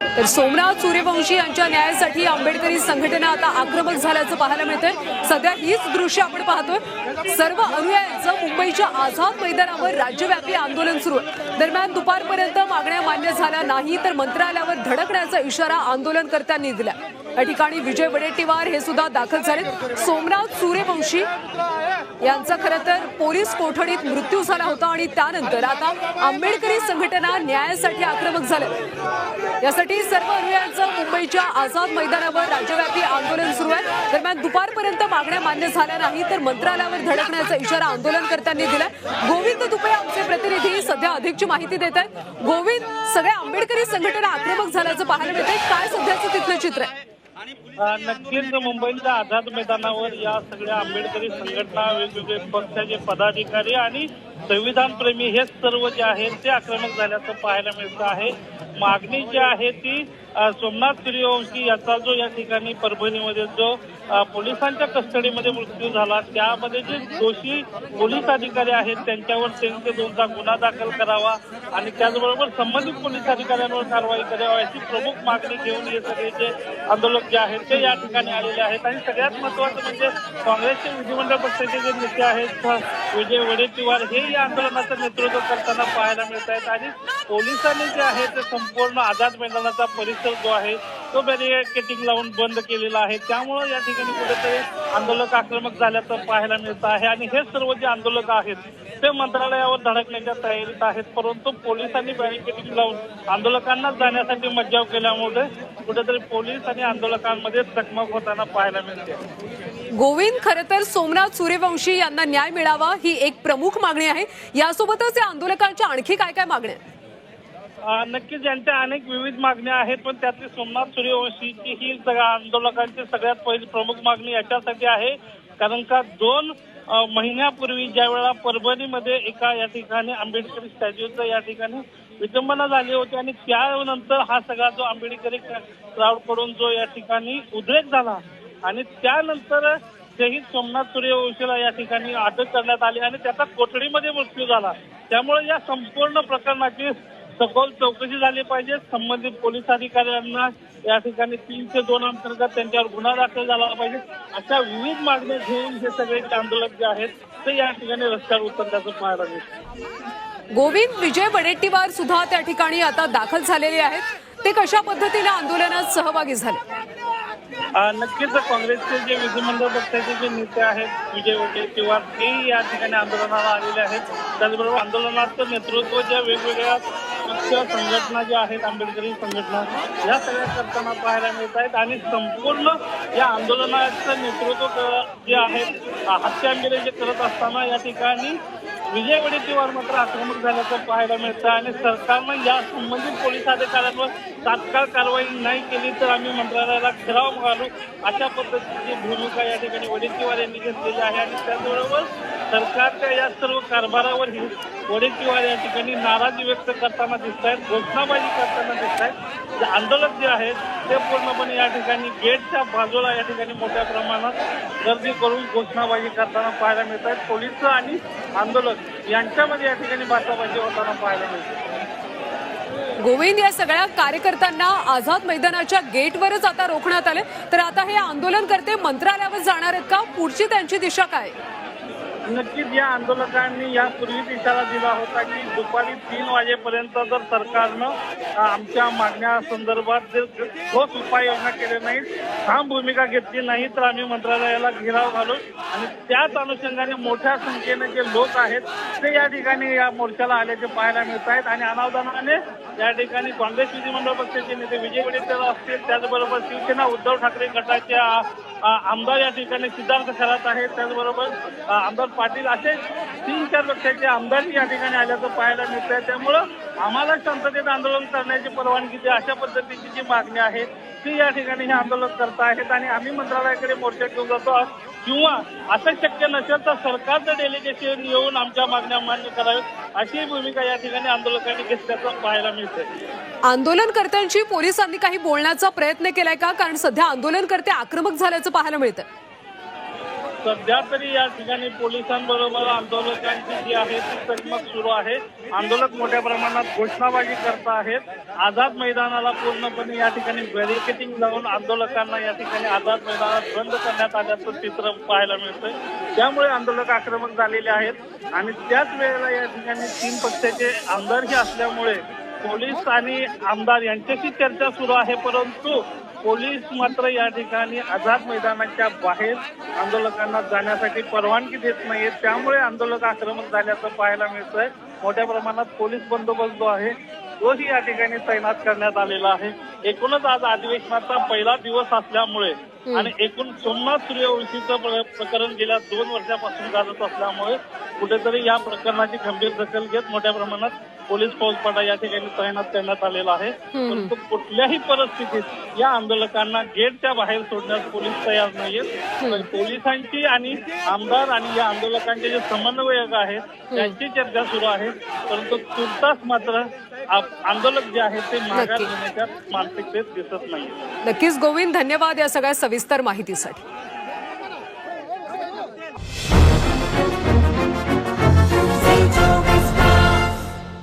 तर सोमनाथ सूर्यवंशी यांच्या न्यायासाठी आंबेडकरी संघटना आता आक्रमक झाल्याचं पाहायला मिळतंय. सध्या हीच दृश्य आपण पाहतोय. सर्व अनुयायांचं मुंबईच्या आझाद मैदानावर राज्यव्यापी आंदोलन सुरू आहे. दरम्यान दुपारपर्यंत मागण्या मान्य झाल्या नाही तर मंत्रालयावर धडकण्याचा इशारा आंदोलनकर्त्यांनी दिला या ठिकाणी विजय वडेट्टीवार हे सुद्धा दाखल झाले सोमनाथ सूर्यवंशी यांचा खरं तर पोलीस कोठडीत मृत्यू झाला होता आणि त्यानंतर आता आंबेडकरी संघटना न्यायासाठी आक्रमक झालं. यासाठी सर्व अनुयायांचं मुंबईच्या आझाद मैदानावर राज्यव्यापी आंदोलन सुरू आहे. दरम्यान दुपारपर्यंत मागण्या मान्य झाल्या नाही तर मंत्रालयावर धडकण्याचा इशारा आंदोलनकर्त्यांनी दिलाय. गोविंद दुपे आमचे प्रतिनिधी सध्या अधिकची माहिती देत आहेत. गोविंद सगळ्या आंबेडकरी संघटना आक्रमक झाल्याचं पाहायला मिळतंय. काय सध्याचं तिथलं चित्र आहे अ, नक्कीच मुंबईच्या आझाद मैदानावर या सगळ्या आंबेडकरी संघटना वेगवेगळे पक्षाचे पदाधिकारी आणि संविधान प्रेमी हे सर्व जे आहेत ते आक्रमक झाल्याचं पाहायला मिळतं आहे. मागणी जी आहे ती सोमनाथ सूर्यवंशी याचा जो या ठिकाणी परभणीमध्ये जो पोलिसांच्या कस्टडीमध्ये मृत्यू झाला. त्यामध्ये जे दोषी पोलीस अधिकारी आहेत त्यांच्यावर तीनशे दोनचा गुन्हा दाखल करावा आणि त्याचबरोबर संबंधित पोलीस अधिकाऱ्यांवर कारवाई करावी अशी प्रमुख मागणी घेऊन हे सगळे जे आंदोलक जे आहेत ते या ठिकाणी आलेले आहेत. आणि सगळ्यात महत्वाचं म्हणजे काँग्रेसचे विधिमंडळ पक्षाचे जे नेते आहेत विजय वडेट्टीवार हे या आंदोलनाचं नेतृत्व करताना पाहायला मिळत आहेत आणि पोलिसांनी जे आहे ते संपूर्ण आझाद मैदानाचा परिसर जो आहे तो बॅरिकेटिंग लावून बंद केलेला आहे. त्यामुळं या ठिकाणी कुठेतरी आंदोलक आक्रमक झाल्याचं पाहायला मिळत आहे. आणि हे सर्व जे आंदोलक आहेत ते मंत्रालयावर धडकण्याच्या तयारीत आहेत. परंतु पोलिसांनी बॅरिकेडिंग लावून आंदोलकांना जाण्यासाठी मज्जाव केल्यामुळे कुठेतरी पोलीस आणि आंदोलकांमध्ये चकमक होताना पाहायला मिळते. गोविंद खरं तर सोमनाथ सूर्यवंशी यांना न्याय मिळावा ही एक प्रमुख मागणी आहे. यासोबतच या आंदोलकांच्या आणखी काय काय मागण्या आहेत? नक्कीच यांच्या अनेक विविध मागण्या आहेत पण त्यातली सोमनाथ सूर्यवंशीची ही सगळ्या आंदोलकांची सगळ्यात पहिली प्रमुख मागणी याच्यासाठी आहे. कारण का दोन महिन्यापूर्वी ज्या वेळा परभणीमध्ये एका या ठिकाणी आंबेडकरी स्टॅच्यूचं या ठिकाणी विटंबना झाली होती आणि त्यानंतर हा सगळा जो आंबेडकरी क्राऊडकडून जो या ठिकाणी उद्रेक झाला आणि त्यानंतर शहीद सोमनाथ सूर्यवंशीला या ठिकाणी अटक करण्यात आली आणि त्याचा कोठडीमध्ये मृत्यू झाला. त्यामुळे या संपूर्ण प्रकरणाची सखोल चौकशी झाली पाहिजे. संबंधित पोलीस अधिकाऱ्यांना या ठिकाणी तीनशे दोन अंतर्गत त्यांच्यावर गुन्हा दाखल झाला पाहिजे. अशा विविध मागण्या घेऊन हे सगळे आंदोलक जे आहेत ते या ठिकाणी रस्त्यावर उतरल्याचं पाहायला मिळतं. गोविंद विजय वडेट्टीवार सुद्धा त्या ठिकाणी आता दाखल झालेले आहेत. ते कशा पद्धतीने आंदोलनात सहभागी झाले? नक्कीच काँग्रेसचे जे विधिमंडळ पक्षाचे जे नेते आहेत विजय वडेट्टीवार ते या ठिकाणी आंदोलनाला आलेले आहेत. त्याचबरोबर आंदोलनाचं नेतृत्व ज्या वेगवेगळ्या पक्ष संघटना ज्या आहेत आंबेडकरी संघटना या सगळ्या करताना पाहायला मिळत आहेत आणि संपूर्ण या आंदोलनाचं नेतृत्व जे आहेत हत्यांबिरे जे करत असताना या ठिकाणी विजय वडेट्टीवार मात्र आक्रमक झाल्याचं पाहायला मिळतं आणि सरकारनं या संबंधित पोलीस अधिकाऱ्यांवर तात्काळ कारवाई नाही केली तर आम्ही मंत्रालयाला घेराव घालू अशा पद्धतीची भूमिका या ठिकाणी वडेट्टीवार यांनी घेतलेली आहे आणि त्याचबरोबर सरकारच्या या सर्व कारभारावरही वडेट्टीवार या ठिकाणी नाराजी व्यक्त करताना दिसत आहेत घोषणाबाजी करताना दिसत आहेत जे आंदोलक जे आहेत ते पूर्णपणे या ठिकाणी गेटच्या बाजूला या ठिकाणी मोठ्या प्रमाणात गर्दी करून घोषणाबाजी करताना पाहायला मिळत आहेत पोलीस आणि आंदोलक यांच्यामध्ये या ठिकाणी बाचाबाची होताना पाहायला मिळते. गोविंद या सगळ्या कार्यकर्त्यांना आझाद मैदानाच्या गेटवरच आता रोखण्यात आले. तर आता हे आंदोलन करते मंत्रालयावर जाणार आहेत का? पुढची त्यांची दिशा काय? नक्कीच या आंदोलकांनी यापूर्वीच इशारा दिला होता की दुपारी तीन वाजेपर्यंत जर सरकारनं आमच्या मागण्या संदर्भात जर ठोस उपाययोजना केल्या नाहीत ठाम भूमिका घेतली नाही तर आम्ही मंत्रालयाला घेराव घालू. आणि त्याच अनुषंगाने मोठ्या संख्येने जे लोक आहेत ते या ठिकाणी या मोर्चाला आल्याचे पाहायला मिळत आहेत आणि अनावधानाने या ठिकाणी काँग्रेस विधिमंडळ पक्षाचे नेते विजय वडेट्टीवार असतील त्याचबरोबर शिवसेना उद्धव ठाकरे गटाच्या आमदार या ठिकाणी सिद्धार्थ खरात आहेत त्याचबरोबर आमदार पाटील असे तीन चार पक्षाचे आमदार या ठिकाणी आल्याचं पाहायला मिळत आहे त्यामुळं आम्हाला शांततेत आंदोलन करण्याची परवानगी द्या अशा पद्धतीची जी मागणी आहे ती या ठिकाणी हे आंदोलन करत आहेत आणि आम्ही मंत्रालयाकडे मोर्चा घेऊन जातो. आहोत. किंवा असं शक्य नसेल तर सरकारचं डेलिगेशन येऊन आमच्या मागण्या मान्य कराव्यात. अशी भूमिका या ठिकाणी आंदोलकांनी घेतल्याचं पाहायला मिळतंय. आंदोलनकर्त्यांशी पोलिसांनी काही बोलण्याचा प्रयत्न केलाय का? कारण सध्या आंदोलनकर्ते आक्रमक झाल्याचं पाहायला मिळतं सध्या तरी या ठिकाणी पोलिसांबरोबर आंदोलकांची जी आहे ती चकमक सुरू आहे. आंदोलक मोठ्या प्रमाणात घोषणाबाजी करत आहेत. आझाद मैदानाला पूर्णपणे या ठिकाणी बॅरिकेटिंग लावून आंदोलकांना या ठिकाणी आझाद मैदानात बंद करण्यात आल्याचं चित्र पाहायला मिळतंय. त्यामुळे आंदोलक आक्रमक झालेले आहेत. आणि त्याच वेळेला या ठिकाणी तीन पक्षाचे आमदारही असल्यामुळे पोलीस आणि आमदार यांच्याशी चर्चा सुरू आहे. परंतु पोलीस मात्र या ठिकाणी आझाद मैदानाच्या बाहेर आंदोलकांना जाण्यासाठी परवानगी देत नाहीये. त्यामुळे आंदोलक आक्रमक झाल्याचं पाहायला मिळतंय. मोठ्या प्रमाणात पोलीस बंदोबस्त जो आहे तोही या ठिकाणी तैनात करण्यात आलेला आहे. एकूणच आज अधिवेशनाचा पहिला दिवस असल्यामुळे आणि एकूण सोमनाथ सूर्यवंशीचं प्र- प्रकरण गेल्या दोन वर्षापासून गाजत असल्यामुळे कुठेतरी या प्रकरणाची गंभीर दखल घेत मोठ्या प्रमाणात पोलीस फौजफाटा या ठिकाणी तैनात करण्यात आलेला आहे. परंतु कुठल्याही परिस्थितीत या आंदोलकांना गेटच्या बाहेर सोडण्यास पोलीस तयार नाहीयेत. तर पोलिसांची आणि आमदार आणि या आंदोलकांचे जे समन्वयक आहेत त्यांची चर्चा सुरू आहे. परंतु तुर्तास मात्र आंदोलक जे आहेत ते माघार. घेण्याच्या मानसिकतेत दिसत नाही नक्कीच गोविंद धन्यवाद या सगळ्या सविस्तर माहितीसाठी.